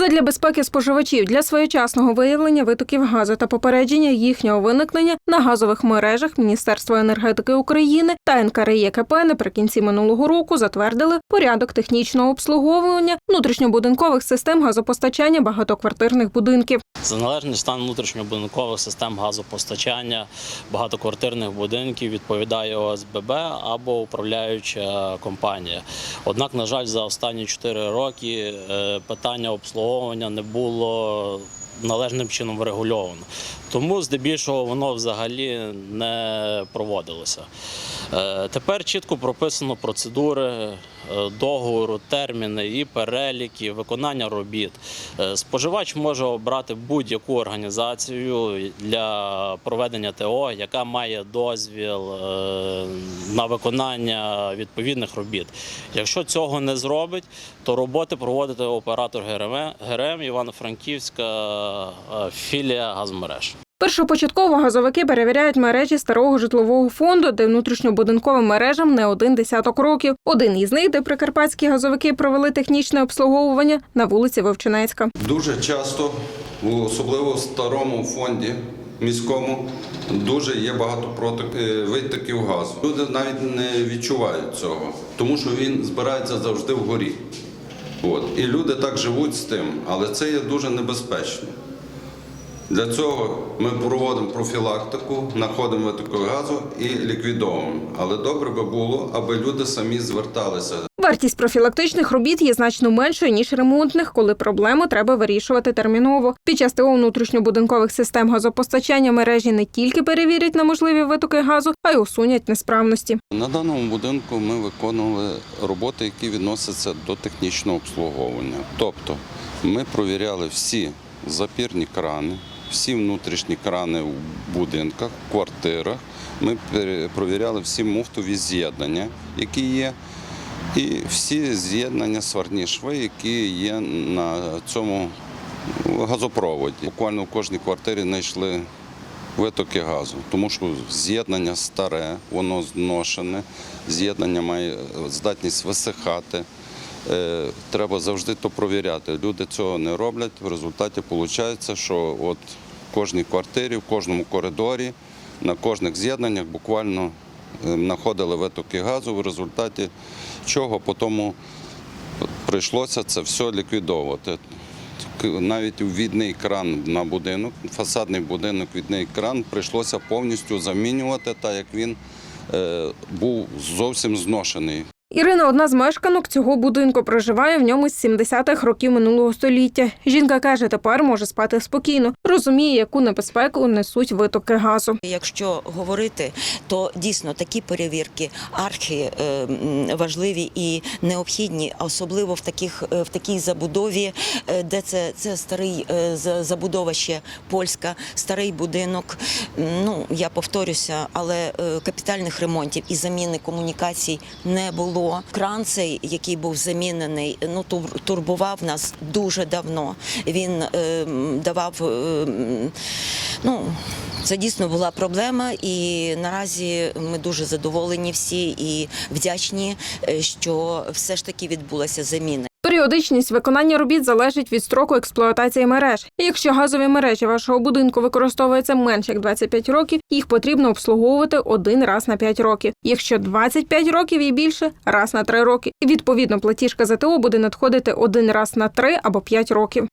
Задля безпеки споживачів для своєчасного виявлення витоків газу та попередження їхнього виникнення на газових мережах Міністерства енергетики України та НКРЄКП наприкінці минулого року затвердили порядок технічного обслуговування внутрішньобудинкових систем газопостачання багатоквартирних будинків. За належний стан внутрішньобудинкових систем газопостачання багатоквартирних будинків відповідає ОСББ або управляюча компанія. Однак, на жаль, за останні 4 роки е, питання обслуговування не було належним чином врегульовано. Тому здебільшого воно взагалі не проводилося. Е, Тепер чітко прописано процедури е, договору, терміни і переліки виконання робіт. Е, Споживач може обрати будь-яку організацію для проведення ТО, яка має дозвіл на виконання відповідних робіт. Якщо цього не зробить, то роботи проводить оператор ГРМ, Івано-Франківська філія газмереж. Першопочатково газовики перевіряють мережі старого житлового фонду, де внутрішньобудинковим мережам не один десяток років. Один із них, де прикарпатські газовики провели технічне обслуговування на вулиці Вовчинецька. Дуже часто, особливо в старому фонді міському, дуже є багато е, витоків газу. Люди навіть не відчувають цього, тому що він збирається завжди вгорі. От. І люди так живуть з тим, але це є дуже небезпечно. Для цього ми проводимо профілактику, знаходимо витоки газу і ліквідовуємо. Але добре би було, аби люди самі зверталися Вартість профілактичних робіт є значно меншою ніж ремонтних, коли проблему треба вирішувати терміново. Під час ТО внутрішньобудинкових систем газопостачання мережі не тільки перевірять на можливі витоки газу, а й усунять несправності. На даному будинку ми виконували роботи, які відносяться до технічного обслуговування. Тобто ми провіряли всі запірні крани, всі внутрішні крани у будинках, квартирах. Ми пере- провіряли всі муфтові з'єднання, які є, і всі з'єднання сварні шви, які є на цьому газопроводі. Буквально в кожній квартирі знайшли витоки газу, тому що з'єднання старе, воно зношене, з'єднання має здатність висихати. Е, Треба завжди то провіряти. Люди цього не роблять. В результаті виходить, що от в кожній квартирі, в кожному коридорі, на кожних з'єднаннях буквально е, знаходили витоки газу, в результаті чого потім прийшлося це все ліквідовувати. Навіть ввідний кран на будинок, фасадний будинок, відний кран прийшлося повністю замінювати, так як він е, був зовсім зношений. Ірина одна з мешканок цього будинку проживає в ньому з 70-х років минулого століття. Жінка каже, тепер може спати спокійно, розуміє, яку небезпеку несуть витоки газу. Якщо говорити, то дійсно такі перевірки архі е, важливі і необхідні, особливо в таких е, в такій забудові, е, де це, це старий забудова ще польська, старий будинок. Ну я повторюся, але капітальних ремонтів і заміни комунікацій не було. Кран цей, який був замінений, ну тур- турбував нас дуже давно. Він е, давав. е, Ну, це дійсно була проблема, і наразі ми дуже задоволені всі і вдячні, е, що все ж таки відбулася заміна. Періодичність виконання робіт залежить від строку експлуатації мереж. Якщо газові мережі вашого будинку використовуються менш як 25 років, їх потрібно обслуговувати один раз на 5 років. Якщо 25 років і більше раз на 3 роки. І відповідно платіжка за ТО буде надходити один раз на 3 або 5 років.